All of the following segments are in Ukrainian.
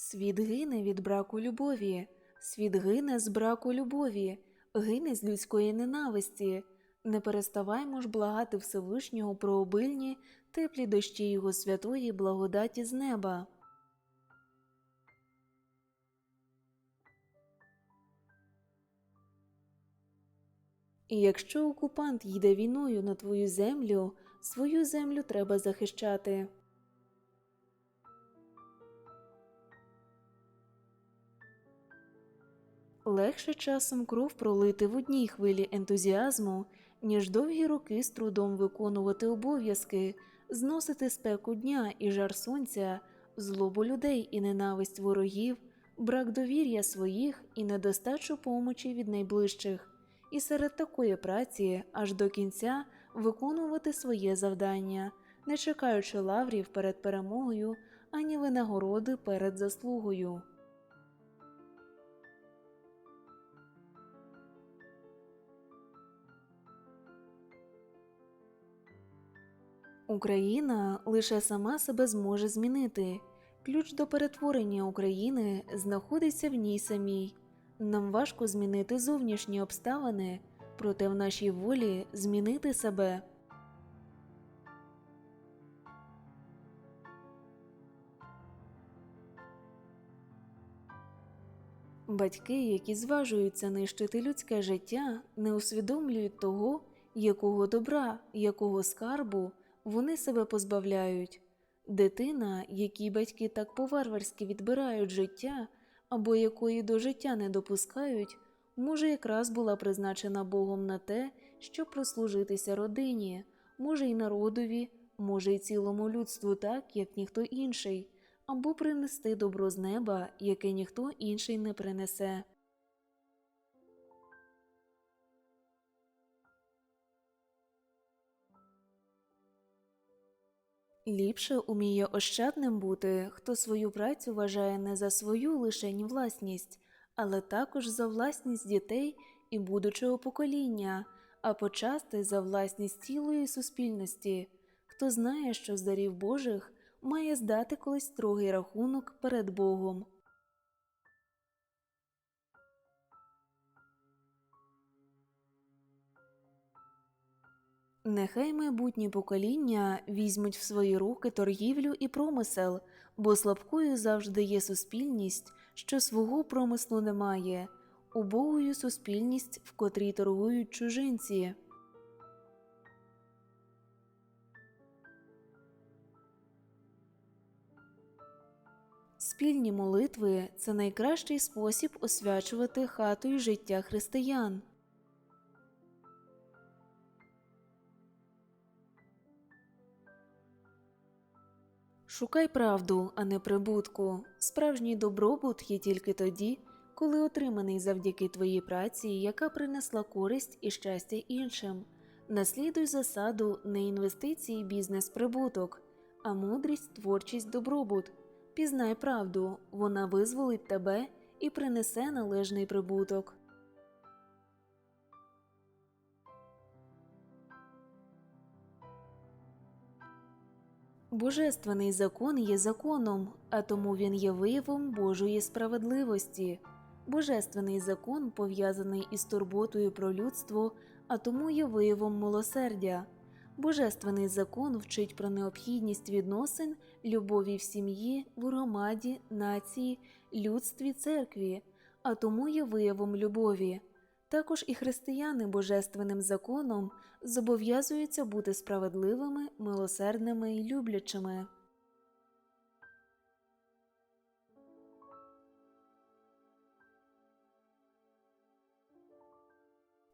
Світ гине від браку любові, світ гине з браку любові, гине з людської ненависті. Не переставаймо ж благати Всевишнього про обильні, теплі дощі Його святої благодаті з неба. І якщо окупант йде війною на твою землю, свою землю треба захищати. Легше часом кров пролити в одній хвилі ентузіазму, ніж довгі роки з трудом виконувати обов'язки, зносити спеку дня і жар сонця, злобу людей і ненависть ворогів, брак довір'я своїх і недостачу помочі від найближчих, і серед такої праці аж до кінця виконувати своє завдання, не чекаючи лаврів перед перемогою ані винагороди перед заслугою. Україна лише сама себе зможе змінити. Ключ до перетворення України знаходиться в ній самій. Нам важко змінити зовнішні обставини, проте в нашій волі змінити себе. Батьки, які зважуються нищити людське життя, не усвідомлюють того, якого добра, якого скарбу вони себе позбавляють. Дитина, якій батьки так по-варварськи відбирають життя або якої до життя не допускають, може, якраз була призначена Богом на те, щоб прослужитися родині, може й народові, може й цілому людству так, як ніхто інший, або принести добро з неба, яке ніхто інший не принесе. Ліпше уміє ощадним бути, хто свою працю вважає не за свою лишень власність, але також за власність дітей і будучого покоління, а почасти за власність цілої суспільності. Хто знає, що з дарів Божих має здати колись строгий рахунок перед Богом. Нехай майбутні покоління візьмуть в свої руки торгівлю і промисел, бо слабкою завжди є суспільність, що свого промислу не має, убогою суспільність, в котрій торгують чужинці. Спільні молитви це найкращий спосіб освячувати хату й життя християн. Шукай правду, а не прибутку. Справжній добробут є тільки тоді, коли отриманий завдяки твоїй праці, яка принесла користь і щастя іншим. Наслідуй засаду не інвестиції, бізнес прибуток, а мудрість, творчість, добробут. Пізнай правду, вона визволить тебе і принесе належний прибуток. Божественний закон є законом, а тому він є виявом Божої справедливості. Божественний закон пов'язаний із турботою про людство, а тому є виявом милосердя. Божественний закон вчить про необхідність відносин, любові в сім'ї, в громаді, нації, людстві, церкві, а тому є виявом любові. Також і християни божественним законом зобов'язуються бути справедливими, милосердними і люблячими.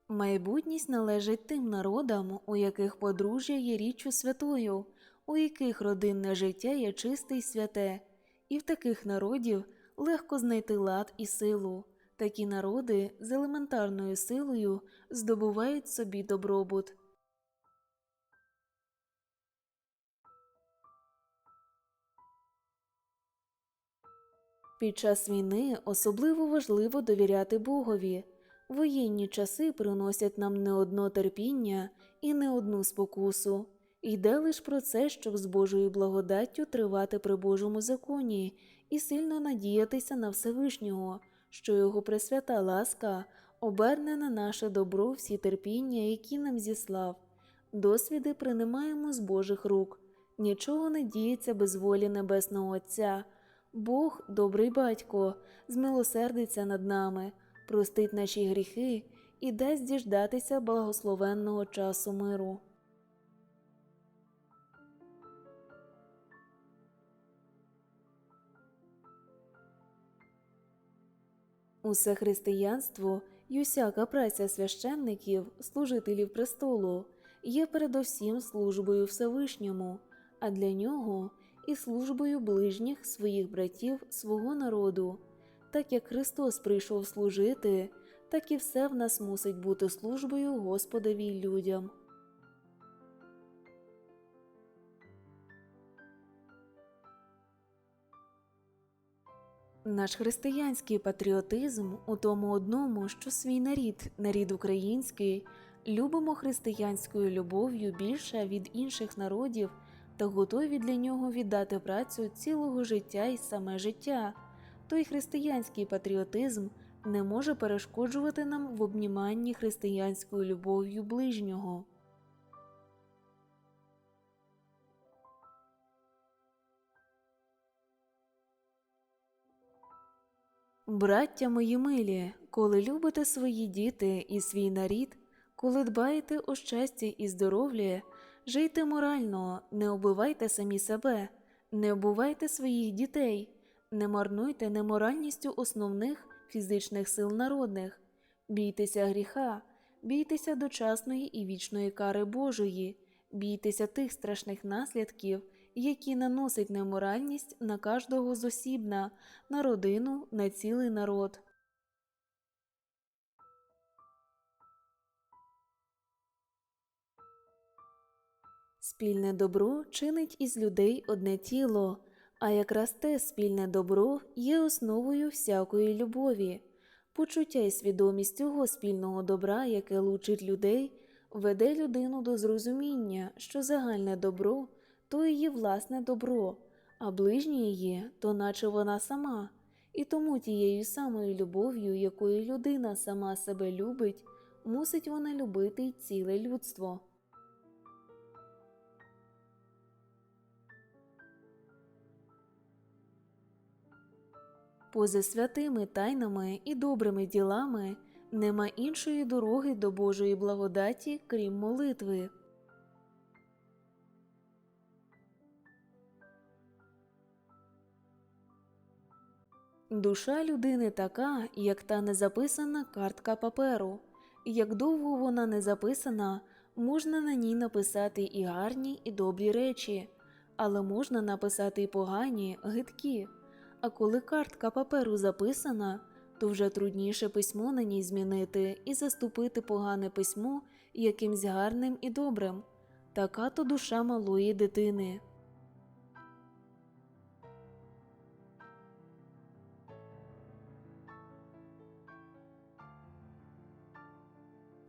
Майбутність належить тим народам, у яких подружжя є річчю святою, у яких родинне життя є чисте й святе, і в таких народів легко знайти лад і силу. Такі народи з елементарною силою здобувають собі добробут. Під час війни особливо важливо довіряти Богові. Воєнні часи приносять нам не одно терпіння і не одну спокусу. Йде лиш про це, щоб з Божою благодаттю тривати при Божому законі і сильно надіятися на Всевишнього, що його пресвята ласка оберне на наше добро всі терпіння, які нам зіслав. Досвіди приймаємо з Божих рук. Нічого не діється без волі Небесного Отця. Бог, добрий батько, змилосердиться над нами, простить наші гріхи і дасть діждатися благословенного часу миру. Усе християнство й усяка праця священників, служителів престолу, є передовсім службою Всевишньому, а для нього і службою ближніх своїх братів свого народу. Так як Христос прийшов служити, так і все в нас мусить бути службою Господові й людям. Наш християнський патріотизм у тому одному, що свій нарід, нарід український, любимо християнською любов'ю більше від інших народів та готові для нього віддати працю цілого життя і саме життя. Той християнський патріотизм не може перешкоджувати нам в обніманні християнською любов'ю ближнього. Браття мої милі, коли любите свої діти і свій нарід, коли дбаєте о щасті і здоров'я, жийте морально, не обивайте самі себе, не обувайте своїх дітей, не марнуйте неморальністю основних фізичних сил народних, бійтеся гріха, бійтеся дочасної і вічної кари Божої, бійтеся тих страшних наслідків, які наносить неморальність на кожного зосібна, на родину, на цілий народ. Спільне добро чинить із людей одне тіло, а якраз те спільне добро є основою всякої любові. Почуття і свідомість цього спільного добра, яке лучить людей, веде людину до зрозуміння, що загальне добро то її власне добро, а ближнє її, то наче вона сама, і тому тією самою любов'ю, якою людина сама себе любить, мусить вона любити й ціле людство. Поза святими тайнами і добрими ділами нема іншої дороги до Божої благодаті, крім молитви. Душа людини така, як та незаписана картка паперу. Як довго вона не записана, можна на ній написати і гарні, і добрі речі, але можна написати і погані, гидкі. А коли картка паперу записана, то вже трудніше письмо на ній змінити і заступити погане письмо якимсь гарним і добрим. Така то душа малої дитини.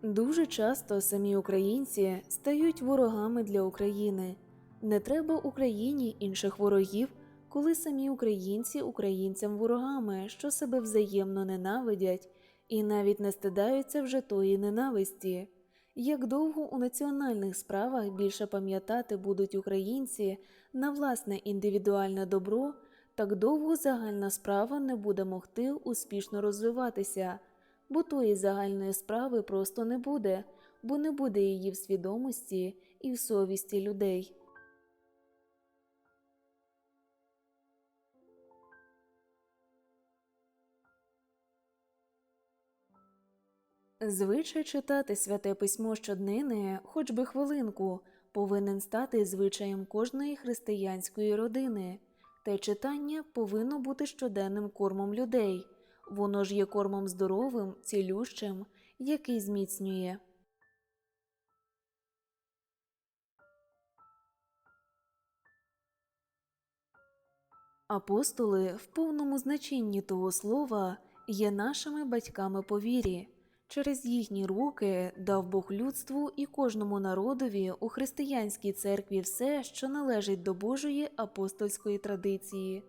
Дуже часто самі українці стають ворогами для України. Не треба Україні інших ворогів, коли самі українці українцям ворогами, що себе взаємно ненавидять, і навіть не стидаються вже тої ненависті. Як довго у національних справах більше пам'ятати будуть українці на власне індивідуальне добро, так довго загальна справа не буде могти успішно розвиватися бо тої загальної справи просто не буде, бо не буде її в свідомості і в совісті людей. Звичай читати святе письмо щоднини, хоч би хвилинку, повинен стати звичаєм кожної християнської родини, те читання повинно бути щоденним кормом людей. Воно ж є кормом здоровим, цілющим, який зміцнює. Апостоли в повному значенні того слова є нашими батьками по вірі. Через їхні руки дав Бог людству і кожному народові у християнській церкві все, що належить до Божої апостольської традиції.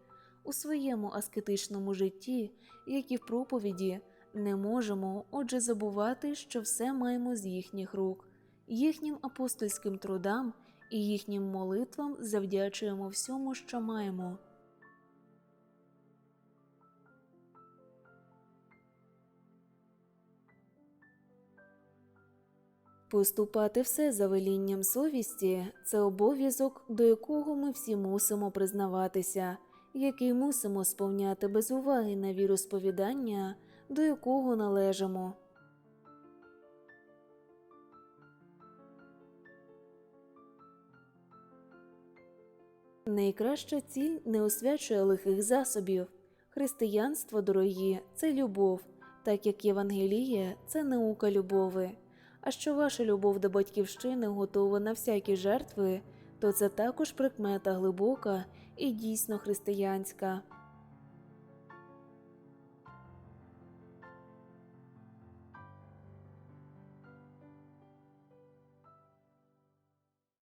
У своєму аскетичному житті, як і в проповіді, не можемо, отже, забувати, що все маємо з їхніх рук, їхнім апостольським трудам і їхнім молитвам завдячуємо всьому, що маємо. Поступати все за велінням совісті це обов'язок, до якого ми всі мусимо признаватися, який мусимо сповняти без уваги на віросповідання, до якого належимо. Найкраща ціль не освячує лихих засобів. Християнство, дорогі, це любов, так як Євангеліє це наука любови. А що ваша любов до батьківщини готова на всякі жертви, то це також прикмета глибока і дійсно християнська.